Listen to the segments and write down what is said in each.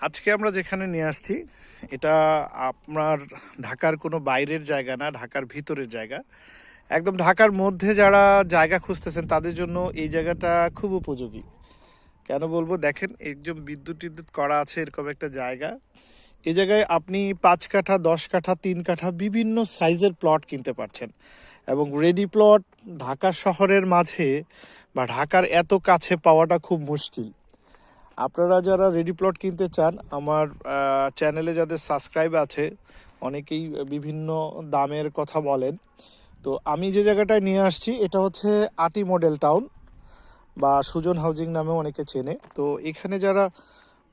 আজকে আমরা যেখানে নিয়ে আসছি, এটা আপনার ঢাকার কোনো বাইরের জায়গা না, ঢাকার ভিতরের জায়গা। একদম ঢাকার মধ্যে যারা জায়গা খুঁজতেছেন, তাদের জন্য এই জায়গাটা খুব উপযোগী। কেন বলব? দেখেন, একদম বিদ্যুৎ টিদ্যুৎ করা আছে এরকম একটা জায়গা। এই জায়গায় আপনি পাঁচ কাঠা, দশ কাঠা, তিন কাঠা বিভিন্ন সাইজের প্লট কিনতে পারছেন। এবং রেডি প্লট ঢাকা শহরের মাঝে বা ঢাকার এত কাছে পাওয়াটা খুব মুশকিল। আপনারা যারা রেডি প্লট কিনতে চান, আমার চ্যানেলে যাদের সাবস্ক্রাইব আছে, অনেকেই বিভিন্ন দামের কথা বলেন। তো আমি যে জায়গাটায় নিয়ে আসছি, এটা হচ্ছে আটি মডেল টাউন বা সুজন হাউজিং নামে অনেকে চেনে। তো এখানে যারা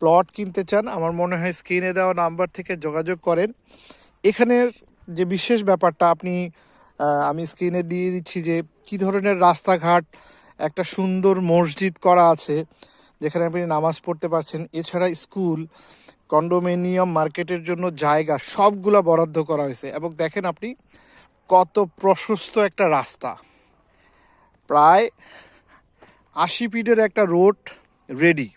প্লট কিনতে চান, আমার মনে হয় স্ক্রিনে দেওয়া নাম্বার থেকে যোগাযোগ করেন। এখানের যে বিশেষ ব্যাপারটা, আপনি আমি স্ক্রিনে দিয়ে দিচ্ছি যে, কি ধরনের রাস্তাঘাট, একটা সুন্দর মসজিদ করা আছে যেখানে আপনি নামাজ পড়তে পারছেন। এছাড়া স্কুল, কন্ডোমিনিয়াম মার্কেটের জন্য জায়গা সবগুলা বরাদ্দ করা হয়েছে। এবং দেখেন আপনি কত প্রশস্ত একটা রাস্তা। প্রায় আশি ফিটের একটা রোড রেডি।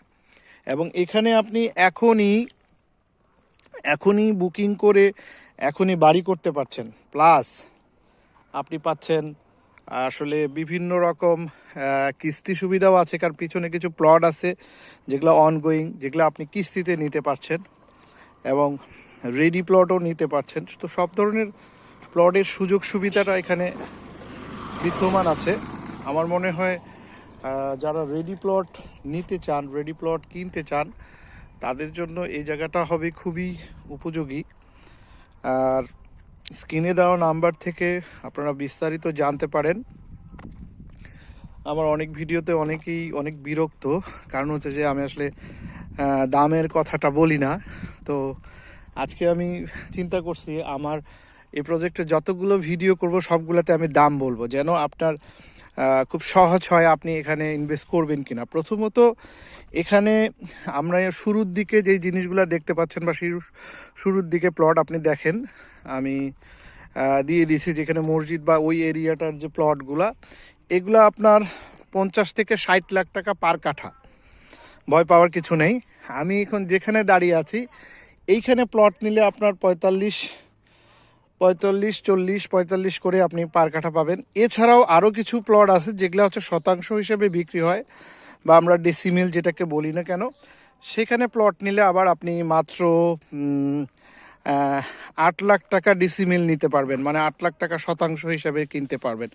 এবং এখানে আপনি এখনই এখনই বুকিং করে, এখনই বাড়ি করতে পারছেন। প্লাস আপনি পাচ্ছেন আসলে বিভিন্ন রকম কিস্তি সুবিধাও আছে, কারণ পিছনে কিছু প্লট আছে, যেগুলো অনগোয়িং যেগুলো আপনি কিস্তিতে নিতে পারছেন এবং রেডি প্লটও নিতে পারছেন। তো সব ধরনের প্লটের সুযোগ সুবিধাটা এখানে বিদ্যমান আছে। আমার মনে হয় যারা রেডি প্লট নিতে চান রেডি প্লট কিনতে চান, তাদের জন্য এই জায়গাটা হবে খুবই উপযোগী। আর স্ক্রিনে দেওয়া নাম্বার থেকে আপনারা বিস্তারিত জানতে পারেন। আমার অনেক ভিডিওতে অনেকেই অনেক বিরক্ত। কারণ হচ্ছে যে আমি আসলে দামের কথাটা বলি না। তো আজকে আমি চিন্তা করছি, আমার এই প্রজেক্টে যতগুলো ভিডিও করব, সবগুলোতে আমি দাম বলব। যেন আপনার খুব সহজ হয় আপনি এখানে ইনভেস্ট করবেন কিনা। প্রথমত, এখানে আমরা শুরুর দিকে যেই জিনিসগুলো দেখতে পাচ্ছেন বা শুরু- শুরুর দিকে প্লট আপনি দেখেন, আমি দিয়ে দিয়েছি যেখানে মসজিদ বা ওই এরিয়াটার যে প্লটগুলা এগুলো আপনার পঞ্চাশ থেকে ষাট লাখ টাকা পার কাঠা। ভয় পাওয়ার কিছু নেই। আমি এখন যেখানে দাঁড়িয়ে আছি, এইখানে প্লট নিলে আপনার পঁয়তাল্লিশ পঁয়তাল্লিশ, চল্লিশ, পঁয়তাল্লিশ করে আপনি পার কাঠা পাবেন। এছাড়াও আরও কিছু প্লট আছে যেগুলো হচ্ছে শতাংশ হিসেবে বিক্রি হয়, বা আমরা ডেসিমিল যেটাকে বলি না কেন, সেখানে প্লট নিলে আবার আপনি মাত্র আট লাখ টাকা ডিসিমিল নিতে পারবেন মানে আট লাখ টাকা শতাংশ হিসাবে কিনতে পারবেন।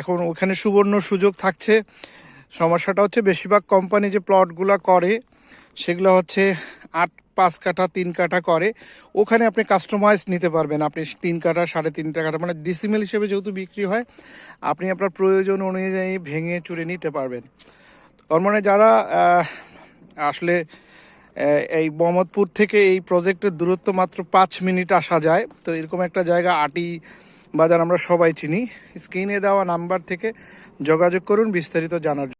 এখন ওখানে সুবর্ণ সুযোগ থাকছে। সমস্যাটা হচ্ছে বেশিরভাগ কোম্পানি যে প্লটগুলো করে, সেগুলো হচ্ছে আট পাঁচ কাঠা, তিন কাঠা করে, ওখানে আপনি কাস্টমাইজ নিতে পারবেন আপনি তিন কাঠা, সাড়ে তিন কাঠা মানে ডিসিমেল হিসেবে যেহেতু বিক্রি হয়, আপনি আপনার প্রয়োজন অনুযায়ী ভেঙে চুরে নিতে পারবেন তার মানে যারা আসলে এই মোহাম্মদপুর থেকে এই প্রজেক্টের দূরত্ব মাত্র পাঁচ মিনিট আসা যায়, তো এরকম একটা জায়গা আটি বাজার আমরা সবাই চিনি স্ক্রিনে দেওয়া নাম্বার থেকে যোগাযোগ করুন, বিস্তারিত জানার।